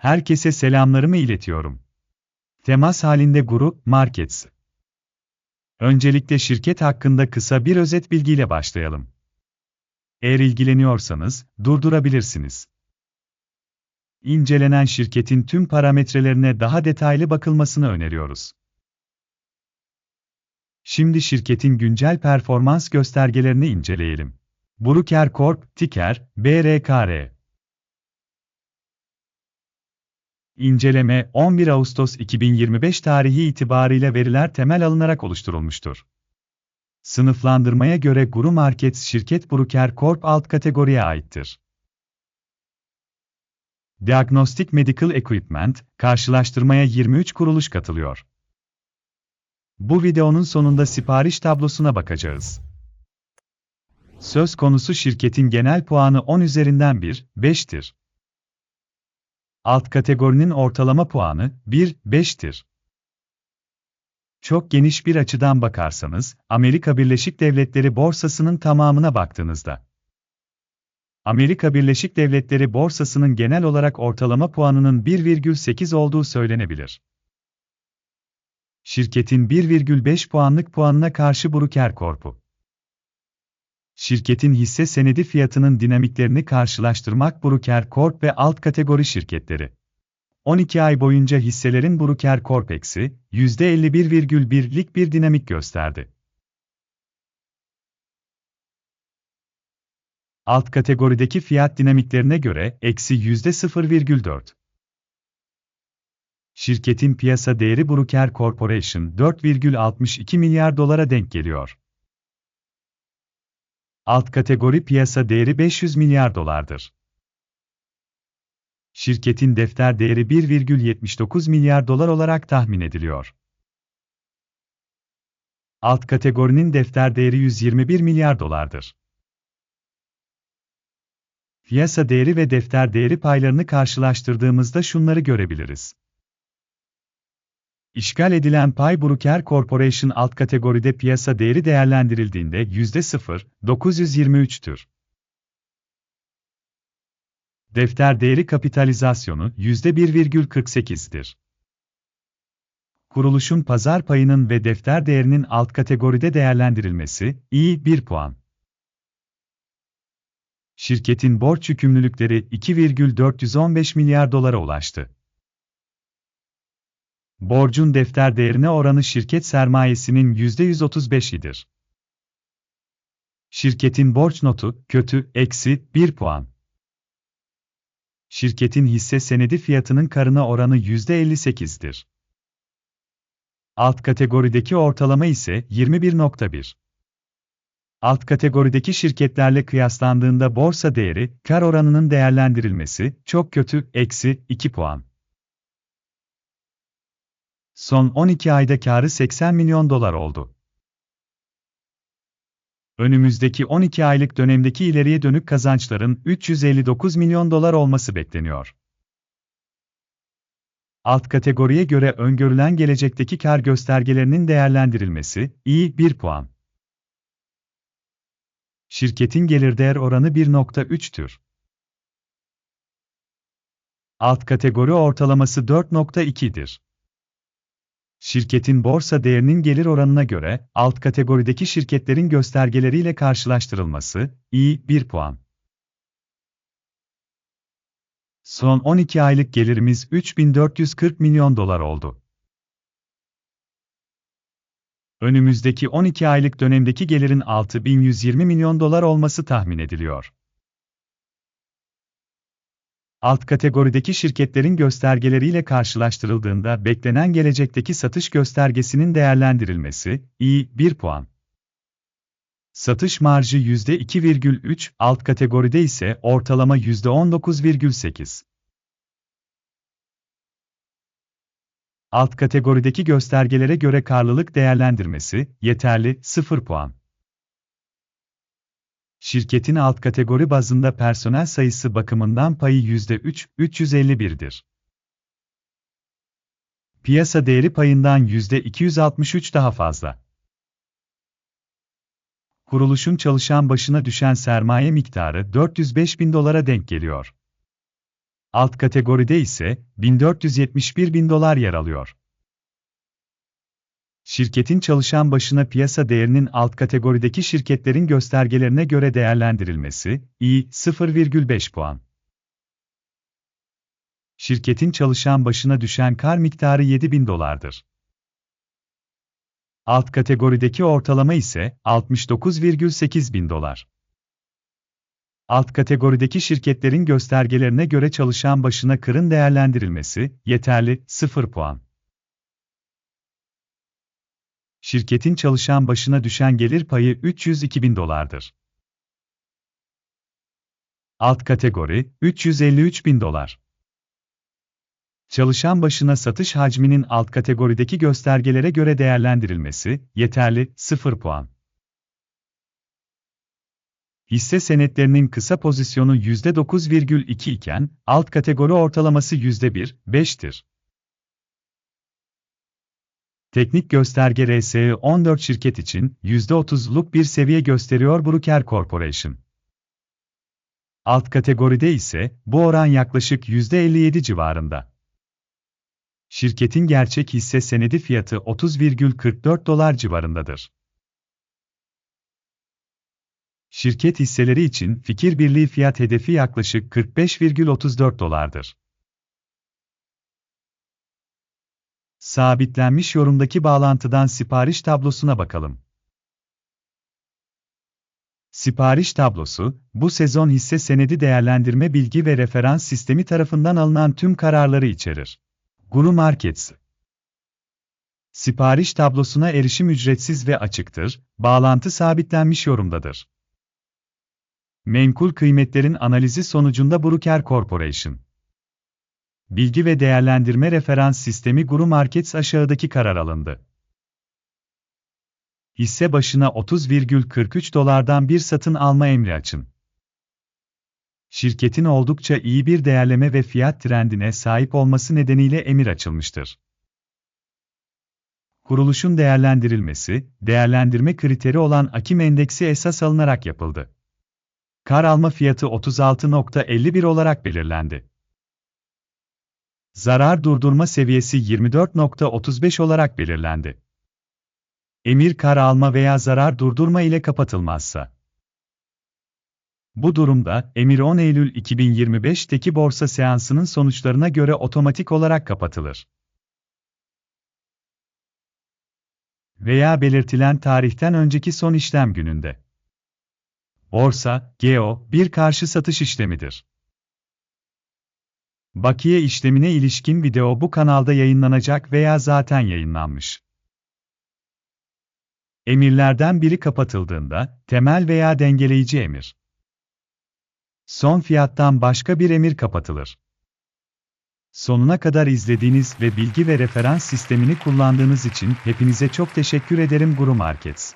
herkese selamlarımı iletiyorum. Temas halinde Guru Markets. Öncelikle şirket hakkında kısa bir özet bilgiyle başlayalım. Eğer ilgileniyorsanız, durdurabilirsiniz. İncelenen şirketin tüm parametrelerine daha detaylı bakılmasını öneriyoruz. Şimdi şirketin güncel performans göstergelerini inceleyelim. Bruker Corp, ticker, BRKR. İnceleme 11 Ağustos 2025 tarihi itibarıyla veriler temel alınarak oluşturulmuştur. Sınıflandırmaya göre Guru Markets şirket Bruker Corp alt kategoriye aittir. Diagnostic Medical Equipment, karşılaştırmaya 23 kuruluş katılıyor. Bu videonun sonunda sipariş tablosuna bakacağız. Söz konusu şirketin genel puanı 10 üzerinden 1, 5'tir. Alt kategorinin ortalama puanı 1, 5'tir. Çok geniş bir açıdan bakarsanız, Amerika Birleşik Devletleri borsasının tamamına baktığınızda, Amerika Birleşik Devletleri borsasının genel olarak ortalama puanının 1,8 olduğu söylenebilir. Şirketin 1,5 puanlık puanına karşı Bruker Corp'u. Şirketin hisse senedi fiyatının dinamiklerini karşılaştırmak Bruker Corp ve alt kategori şirketleri. 12 ay boyunca hisselerin Bruker Corp eksi %51,1'lik bir dinamik gösterdi. Alt kategorideki fiyat dinamiklerine göre eksi %0,4. Şirketin piyasa değeri Bruker Corporation 4,62 milyar dolara denk geliyor. Alt kategori piyasa değeri 500 milyar dolardır. Şirketin defter değeri 1,79 milyar dolar olarak tahmin ediliyor. Alt kategorinin defter değeri 121 milyar dolardır. Piyasa değeri ve defter değeri paylarını karşılaştırdığımızda şunları görebiliriz. İşgal edilen pay Bruker Corporation alt kategoride piyasa değeri değerlendirildiğinde %0,923'tür. Defter değeri kapitalizasyonu %1,48'dir. Kuruluşun pazar payının ve defter değerinin alt kategoride değerlendirilmesi, iyi 1 puan. Şirketin borç yükümlülükleri 2,415 milyar dolara ulaştı. Borcun defter değerine oranı şirket sermayesinin %135'idir. Şirketin borç notu, kötü, eksi, 1 puan. Şirketin hisse senedi fiyatının karına oranı %58'dir. Alt kategorideki ortalama ise 21.1. Alt kategorideki şirketlerle kıyaslandığında borsa değeri, kar oranının değerlendirilmesi, çok kötü, eksi 2 puan. Son 12 ayda karı 80 milyon dolar oldu. Önümüzdeki 12 aylık dönemdeki ileriye dönük kazançların 359 milyon dolar olması bekleniyor. Alt kategoriye göre öngörülen gelecekteki kar göstergelerinin değerlendirilmesi, iyi 1 puan. Şirketin gelir değer oranı 1.3'tür. Alt kategori ortalaması 4.2'dir. Şirketin borsa değerinin gelir oranına göre alt kategorideki şirketlerin göstergeleriyle karşılaştırılması iyi 1 puan. Son 12 aylık gelirimiz 3440 milyon dolar oldu. Önümüzdeki 12 aylık dönemdeki gelirin 6120 milyon dolar olması tahmin ediliyor. Alt kategorideki şirketlerin göstergeleriyle karşılaştırıldığında beklenen gelecekteki satış göstergesinin değerlendirilmesi, iyi 1 puan. Satış marjı %2,3, alt kategoride ise ortalama %19,8. Alt kategorideki göstergelere göre karlılık değerlendirmesi, yeterli, 0 puan. Şirketin alt kategori bazında personel sayısı bakımından payı %3, 351'dir. Piyasa değeri payından %263 daha fazla. Kuruluşun çalışan başına düşen sermaye miktarı 405 bin dolara denk geliyor. Alt kategoride ise 1471 bin dolar yer alıyor. Şirketin çalışan başına piyasa değerinin alt kategorideki şirketlerin göstergelerine göre değerlendirilmesi, iyi 0,5 puan. Şirketin çalışan başına düşen kar miktarı 7 bin dolardır. Alt kategorideki ortalama ise 69,8 bin dolar. Alt kategorideki şirketlerin göstergelerine göre çalışan başına kırın değerlendirilmesi, yeterli, 0 puan. Şirketin çalışan başına düşen gelir payı 302 bin dolardır. Alt kategori, 353 bin dolar. Çalışan başına satış hacminin alt kategorideki göstergelere göre değerlendirilmesi, yeterli, 0 puan. Hisse senetlerinin kısa pozisyonu %9,2 iken, alt kategori ortalaması %1,5'tir. Teknik gösterge RSE 14 şirket için %30'luk bir seviye gösteriyor Bruker Corporation. Alt kategoride ise bu oran yaklaşık %57 civarında. Şirketin gerçek hisse senedi fiyatı 30,44 dolar civarındadır. Şirket hisseleri için fikir birliği fiyat hedefi yaklaşık 45,34 dolardır. Sabitlenmiş yorumdaki bağlantıdan sipariş tablosuna bakalım. Sipariş tablosu, bu sezon hisse senedi değerlendirme bilgi ve referans sistemi tarafından alınan tüm kararları içerir. Guru Markets Sipariş tablosuna erişim ücretsiz ve açıktır, bağlantı sabitlenmiş yorumdadır. Menkul kıymetlerin analizi sonucunda Bruker Corporation Bilgi ve Değerlendirme Referans Sistemi Guru Markets aşağıdaki karar alındı. Hisse başına 30,43 dolardan bir satın alma emri açın. Şirketin oldukça iyi bir değerleme ve fiyat trendine sahip olması nedeniyle emir açılmıştır. Kuruluşun değerlendirilmesi, değerlendirme kriteri olan Akim Endeksi esas alınarak yapıldı. Kar alma fiyatı 36.51 olarak belirlendi. Zarar durdurma seviyesi 24.35 olarak belirlendi. Emir kar alma veya zarar durdurma ile kapatılmazsa. Bu durumda, emir 10 Eylül 2025'teki borsa seansının sonuçlarına göre otomatik olarak kapatılır. Veya belirtilen tarihten önceki son işlem gününde. Borsa, GEO, bir karşı satış işlemidir. Bakiye işlemine ilişkin video bu kanalda yayınlanacak veya zaten yayınlanmış. Emirlerden biri kapatıldığında, temel veya dengeleyici emir. Son fiyattan başka bir emir kapatılır. Sonuna kadar izlediğiniz ve bilgi ve referans sistemini kullandığınız için hepinize çok teşekkür ederim Guru Markets.